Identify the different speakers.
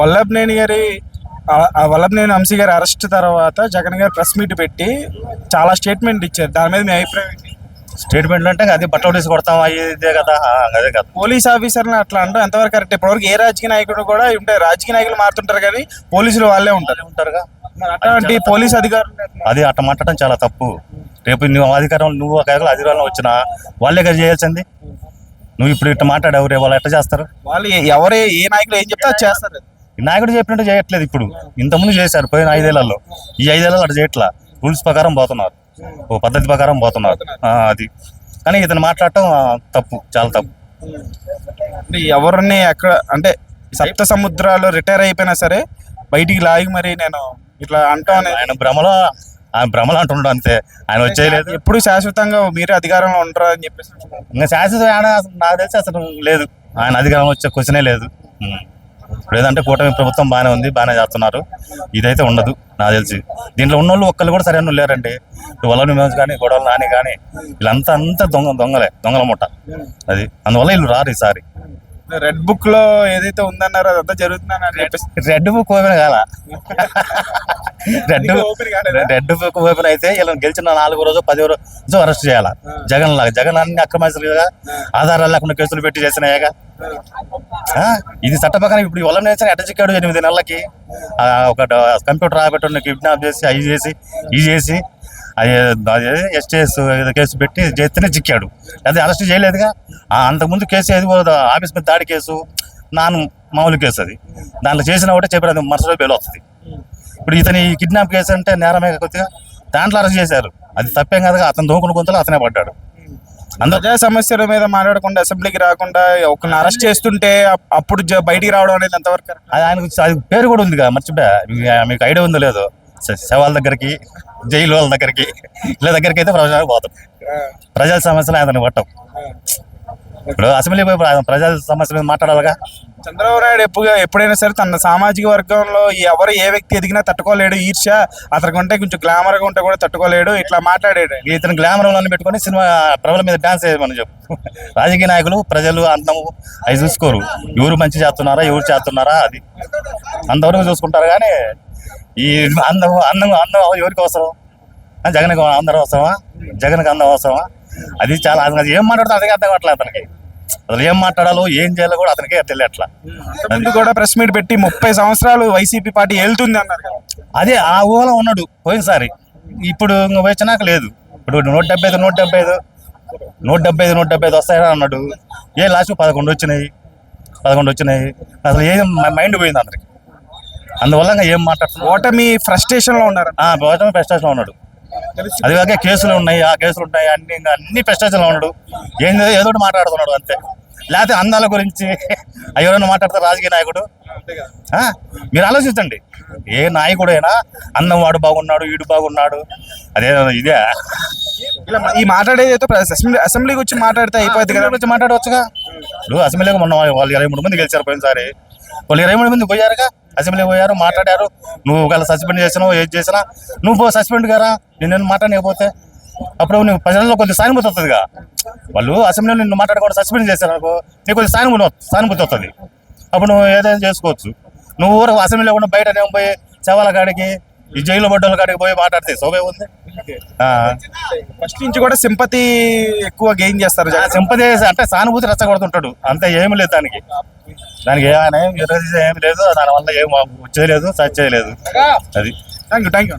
Speaker 1: వల్లభనేని గారి వల్లభనేని వంశీ గారి అరెస్ట్ తర్వాత జగన్ గారు ప్రెస్ మీట్ పెట్టి చాలా స్టేట్మెంట్ ఇచ్చారు. దాని మీద మీ అభిప్రాయం
Speaker 2: స్టేట్మెంట్ అంటే అది బట్టలు తీసి కొడతాం అయ్యి ఇదే కదా అదే కదా.
Speaker 1: పోలీస్ ఆఫీసర్ని అట్లా అంటాం. ఎంతవరకు కరెక్ట్? ఇప్పటివరకు ఏ రాజకీయ నాయకుడు కూడా ఉంటాయి రాజకీయ నాయకులు మారుతుంటారు కానీ పోలీసులు వాళ్ళే ఉంటారు.
Speaker 2: ఉంటారుగా.
Speaker 1: అట్లాంటి పోలీస్ అధికారులు
Speaker 2: అది అట్ట మాట్లాడటం చాలా తప్పు. రేపు నువ్వు అధికారం నువ్వు ఒక అధికారంలో వచ్చినా వాళ్ళే కదా చేయాల్సింది. నువ్వు ఇప్పుడు ఇట్ట మాట్లాడావు రేపు వాళ్ళు ఎట్ట చేస్తారు?
Speaker 1: వాళ్ళు ఎవరే ఏ నాయకులు ఏం చెప్తే చేస్తారు.
Speaker 2: నాయకుడు చెప్పినట్టు చేయట్లేదు ఇప్పుడు. ఇంతకుముందు చేశారు పోయిన ఐదేళ్ళలో. ఈ ఐదేళ్ళలో అటు చేయట్లా. రూల్స్ ప్రకారం పోతున్నారు. ఓ పద్ధతి ప్రకారం పోతున్నారు. అది. కానీ ఇతను మాట్లాడటం తప్పు. చాలా తప్పు.
Speaker 1: అంటే ఎవరిని ఎక్కడ అంటే సప్త సముద్రాలు రిటైర్ అయిపోయినా సరే బయటికి లాగి మరి నేను ఇట్లా అంటాం అనేది
Speaker 2: ఆయన భ్రమలో ఆయన భ్రమలు అంటుండడు అంతే. ఆయన వచ్చేయలేదు.
Speaker 1: ఎప్పుడు శాశ్వతంగా మీరే అధికారంలో ఉంటారు అని చెప్పేసి.
Speaker 2: ఇంకా శాశ్వత నాకు తెలిసి అసలు లేదు. ఆయన అధికారం వచ్చే క్వశ్చనే లేదు. లేదంటే కూటమి ప్రభుత్వం బాగానే ఉంది బాగానే చేస్తున్నారు. ఇదైతే ఉండదు నాకు తెలిసి. దీంట్లో ఉన్న వాళ్ళు ఒక్కళ్ళు కూడా సరైన లేరండి వల్ల మేము కానీ గొడవలు నాని కానీ వీళ్ళంతా అంతా దొంగ దొంగలే దొంగల ముఠ అది అందువల్ల వీళ్ళు రారు ఈసారి.
Speaker 1: రెడ్ బుక్లో ఏదైతే ఉందన్నారో అదంతా జరుగుతుందని
Speaker 2: రెడ్ బుక్ ఓపెన్ కాల. రెడ్? రెడ్ బుక్ ఓపెన్ అయితే వీళ్ళని గెలిచిన నాలుగో రోజు పదో రోజు అరెస్ట్ చేయాలా. జగన్ లాగా. జగన్ అన్ని అక్రమాస్తులుగా ఆధారాలు లేకుండా కేసులు పెట్టి చేసినాయేగా ఇది చట్ట ప్రకారం ఇప్పుడు నేర్చిన ఎట్ట చిక్కాడు ఎనిమిది నెలలకి. ఒక కంప్యూటర్ ఆపెట్టి కిడ్నాప్ చేసి అవి చేసి ఇవి చేసి అది ఎస్టీఎస్ ఏదో? కేసు పెట్టి చేస్తేనే చిక్కాడు. అదే అరెస్ట్ చేయలేదుగా? అంతకుముందు కేసు ఏది ఆఫీస్ మీద దాడి కేసు? నాను మామూలు కేసు అది. దాంట్లో చేసిన ఒకటే చెప్పారు రోజు బెయిల్ వస్తుంది. ఇప్పుడు ఇతని కిడ్నాప్ కేసు అంటే నేరమే కొద్దిగా దాంట్లో అరెస్ట్ చేశారు. అది తప్పేం కదా అతను దోకుని గొంతులో అతనే పడ్డాడు.
Speaker 1: ప్రజా సమస్యల మీద మాట్లాడకుండా అసెంబ్లీకి రాకుండా ఒకరిని అరెస్ట్ చేస్తుంటే అప్- అప్పుడు బయటికి రావడం అనేది ఎంతవరకు?
Speaker 2: అది ఆయనకు అది పేరు కూడా ఉంది కదా మర్చిపోయా. మీకు- ఐడియా ఉందో లేదో? శవాల దగ్గరికి జైలు వాళ్ళ దగ్గరికి ఇలా దగ్గరికి అయితే ప్రజలకు పోతాం. ప్రజల సమస్యలు ఆయన పట్టం. ఇప్పుడు అసెంబ్లీ పోయి ప్ర- ప్రజల సమస్యల మీద మాట్లాడాలిగా.
Speaker 1: చంద్రబాబు నాయుడు ఎప్పుడు ఎప్పుడైనా సరే తన సామాజిక వర్గంలో ఎవరు ఏ వ్యక్తి ఎదిగినా తట్టుకోలేడు ఈర్ష్య అతనికి ఉంటే కొంచెం గ్లామర్గా ఉంటే కూడా తట్టుకోలేడు ఇట్లా మాట్లాడాడు.
Speaker 2: ఇతను గ్లామర్ వాళ్ళని పెట్టుకొని సినిమా ప్రజల మీద డాన్స్ చేయమని చెప్పు. రాజకీయ నాయకులు ప్రజలు అందము అవి చూసుకోరు ఎవరు మంచి చేస్తున్నారా ఎవరు చేస్తున్నారా అది. అంతవరకు చూసుకుంటారు కానీ ఈ అందం అందం అందం ఎవరికి అవసరం? జగన్కి అందరూ అవసరమా? జగన్కి అందం అవసరమా? అది చాలా అది ఏం మాట్లాడుతా అదే అర్థం కావట్లేదు అతనికి. అసలు ఏం మాట్లాడాలో ఏం చేయాలో కూడా అతనికి తెలియట్లా.
Speaker 1: ముందు కూడా ప్రెస్ మీట్ పెట్టి ముప్పై సంవత్సరాలు వైసీపీ పార్టీ వెళ్తుంది అన్నారు.
Speaker 2: అదే ఆ ఊహలో ఉన్నాడు పోయినసారి. ఇప్పుడు ఇంక వచ్చినాక లేదు. ఇప్పుడు నూట డెబ్బై ఐదు నూట డెబ్బై ఐదు నూట డెబ్బై ఐదు నూట డెబ్బై ఐదు వస్తాయని అన్నాడు. ఏ లాస్ట్ పదకొండు వచ్చినాయి. పదకొండు వచ్చినాయి. అసలు ఏం మైండ్ పోయింది అందరికి అందువల్ల ఏం మాట్లాడుతున్నాడు
Speaker 1: ఓటమి ఫ్రస్ట్రేషన్లో ఉన్నారు?
Speaker 2: ఆ గౌతమ ప్రెస్టేషన్ ఉన్నాడు. అది కాక కేసులు ఉన్నాయి ఆ కేసులు ఉన్నాయి అన్ని ఇంకా అన్ని ప్రెస్టేషన్లో ఉన్నాడు. ఏం లేదు, ఏదో మాట్లాడుతున్నాడు అంతే. లేకపోతే అందాల గురించి ఎవరైనా మాట్లాడతారు రాజకీయ నాయకుడు? ఆ? మీరు ఆలోచించండి. ఏ నాయకుడైనా అన్నం వాడు బాగున్నాడు వీడు బాగున్నాడు. అదే ఇదే.
Speaker 1: ఇలా ఈ మాట్లాడేది అయితే అసెంబ్లీ అసెంబ్లీకి వచ్చి మాట్లాడితే అయిపోద్ది కదా.
Speaker 2: గురించి మాట్లాడవచ్చుగా? ఇప్పుడు అసెంబ్లీకి మొన్న వాళ్ళు ఇరవై మూడు మంది గెలిచారు పోయినసారి. వాళ్ళు ఇరవై మూడు మంది పోయారుగా? అసెంబ్లీ పోయారు మాట్లాడారు. నువ్వు ఒకవేళ సస్పెండ్ చేసినావు ఏది చేసినా నువ్వు పో సస్పెండ్ గారా? నేను మాట్లాడకపోతే. అప్పుడు నువ్వు ప్రజల్లో కొద్ది సానుభూతి వస్తుందిగా వాళ్ళు అసెంబ్లీలో నిన్ను మాట్లాడకుండా సస్పెండ్ చేశారు అనుకో నీకు కొద్ది సానుభూతి సానుభూతి వస్తుంది అప్పుడు నువ్వు ఏదైనా చేసుకోవచ్చు. నువ్వు ఊరు అసెంబ్లీలో కూడా బయట నేను పోయి శవాల కాడికి ఈ జైలు బడ్డల కాడికి పోయి మాట్లాడితే శోభే ఉంది. ఆ.
Speaker 1: ఫస్ట్ నుంచి కూడా సింపతి ఎక్కువ గెయిన్ చేస్తారు.
Speaker 2: సింపతి అంటే సానుభూతి రెచ్చగొడుతుంటాడు. అంతే ఏమి లేదు దానికి. దానికి ఏం విరోధి ఏమి లేదు దానివల్ల ఏం వచ్చేది లేదు సచ్చేది లేదు. అది.
Speaker 1: Thank you thank you.